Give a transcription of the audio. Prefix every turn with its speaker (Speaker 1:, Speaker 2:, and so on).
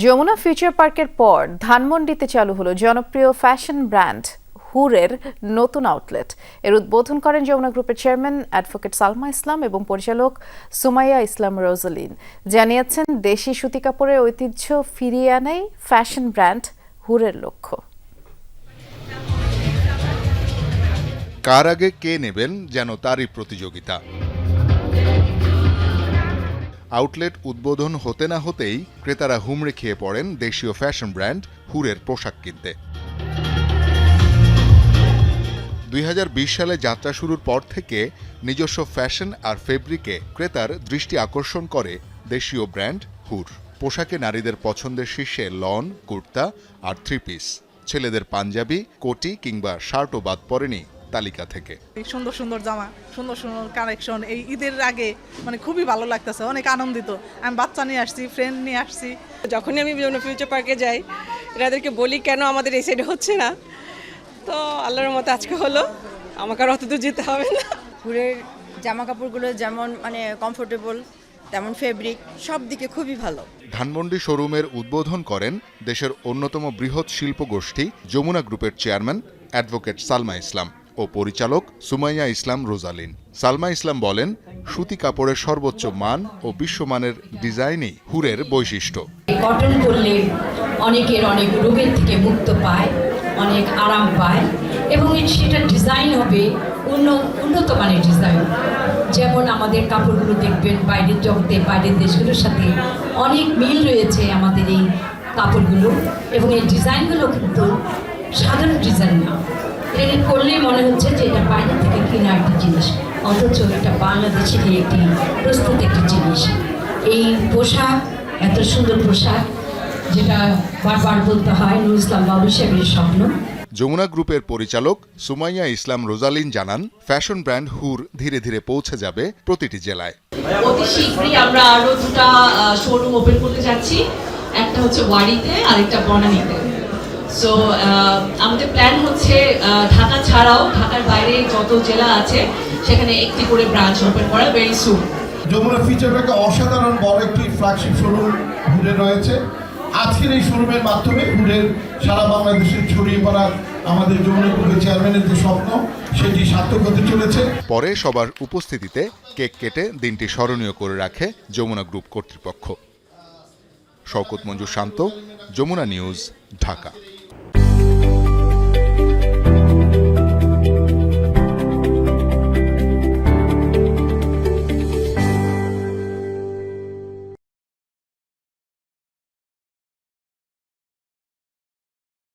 Speaker 1: Jamuna future পার্কের পর ধানমন্ডিতে চালু হলো জনপ্রিয় ফ্যাশন ব্র্যান্ড হুরের নতুন আউটলেট। এর উদ্বোধন করেন যমুনা গ্রুপের চেয়ারম্যান অ্যাডভোকেট সালমা ইসলাম এবং পরিচালক সুমাইয়া ইসলাম রোজালিন। জানিয়েছেন, দেশি সুতি কাপড়ের ঐতিহ্য ফিরিয়ে আনাই ফ্যাশন ব্র্যান্ড হুরের লক্ষ্য।
Speaker 2: কার আগে কে নেবেন যেন তারই প্রতিযোগিতা? আউটলেট উদ্বোধন হতে না হতেই ক্রেতারা হুমড়ে খেয়ে পড়েন দেশীয় ফ্যাশন ব্র্যান্ড হুরের পোশাক কিনতে। দুই হাজার বিশ সালে যাত্রা শুরুর পর থেকে নিজস্ব ফ্যাশন আর ফেব্রিকে ক্রেতার দৃষ্টি আকর্ষণ করে দেশীয় ব্র্যান্ড হুর। পোশাকে নারীদের পছন্দের শীর্ষে লন, কুর্তা আর থ্রি পিস। ছেলেদের পাঞ্জাবি, কোটি কিংবা শার্টও বাদ পড়েনি তালিকা থেকে।
Speaker 3: এই সুন্দর সুন্দর জামা সুন্দর সুন্দর কালেকশন এই ঈদের আগে মানে খুবই ভালো লাগতেছে অনেক আনন্দিত। আমি বাচ্চা নিয়ে আসছি ফ্রেন্ড নিয়ে আসছি।
Speaker 4: যখনই আমি বিভিন্ন ফিউচার পার্কে যাই এনাদেরকে বলি কেন আমাদের এই সাইডে হচ্ছে না? তো আল্লাহর মতো আজকে হলো আমাকে আর অত দূর যেতে হবে না।
Speaker 5: হুরের জামা কাপড়গুলো যেমন মানে কমফোর্টেবল তেমন ফেব্রিক সব দিকে খুবই ভালো।
Speaker 2: ধানমন্ডি শোরুমের উদ্বোধন করেন দেশের অন্যতম বৃহৎ শিল্প গোষ্ঠী যমুনা গ্রুপের চেয়ারম্যান অ্যাডভোকেট সালমা ইসলাম। ও পরিচালক সুমাইয়া ইসলাম রোজালিন। সালমা ইসলাম বলেন, সুতি কাপড়ের সর্বোচ্চ মান ও বিশ্বমানের ডিজাইনই হুরের বৈশিষ্ট্য।
Speaker 6: কটন করলে অনেকের অনেক রোগের থেকে মুক্ত পায়, অনেক আরাম পায় এবং সেটা ডিজাইন হবে উন্ন- উন্নত মানের ডিজাইন। যেমন আমাদের কাপড়গুলো দেখবেন বাইরের জগতে, বাইরের দেশগুলোর সাথে অনেক মিল রয়েছে আমাদের এই কাপড়গুলো এবং এই ডিজাইনগুলো কিন্তু সাধারণ ডিজাইন না। এটা করলেই মনে হচ্ছে যে এটা বাইরে থেকে কেনা একটা জিনিস। অথচ এটা বাংলাদেশেরই একটি প্রস্তুত একটি জিনিস। এই পোশাক এত সুন্দর পোশাক যেটা বারবার বলতে হয় নুর ইসলাম বাবু সাহেবের স্বপ্ন।
Speaker 2: যমুনা গ্রুপের পরিচালক সুমাইয়া ইসলাম রোজালিন জানান ফ্যাশন ব্র্যান্ড হুর ধীরে ধীরে পৌঁছে যাবে প্রতিটি জেলায়।
Speaker 7: অতি শীঘ্রই আমরা আরও দুটা শোরুম ওপেন করতে যাচ্ছি। একটা হচ্ছে ওয়ারিতে আরেকটা বনানীতে। সো আমাদের প্ল্যান হচ্ছে আহ, ঢাকা ছাড়াও ঢাকার বাইরে যত জেলা আছে সেখানে একটি করে ব্রাঞ্চ ওপেন করা ভেরি সুন
Speaker 8: যমুনা ফিচার পার্কে অসাধারণ বড় একটি ফ্ল্যাগশিপ শোরুম হুডে রয়েছে। আজকের এই শোরুমের মাধ্যমে হুডের সারা বাংলাদেশে ছড়িয়ে পড়া আমাদের যমুনা গ্রুপের চেয়ারম্যানের যে স্বপ্ন সেটি সার্থক হতে চলেছে।
Speaker 2: পরে সবার উপস্থিতিতে কেক কেটে দিনটি স্মরণীয় করে রাখে যমুনা গ্রুপ কর্তৃপক্ষ। শওকত মঞ্জুর শান্ত যমুনা নিউজ ঢাকা।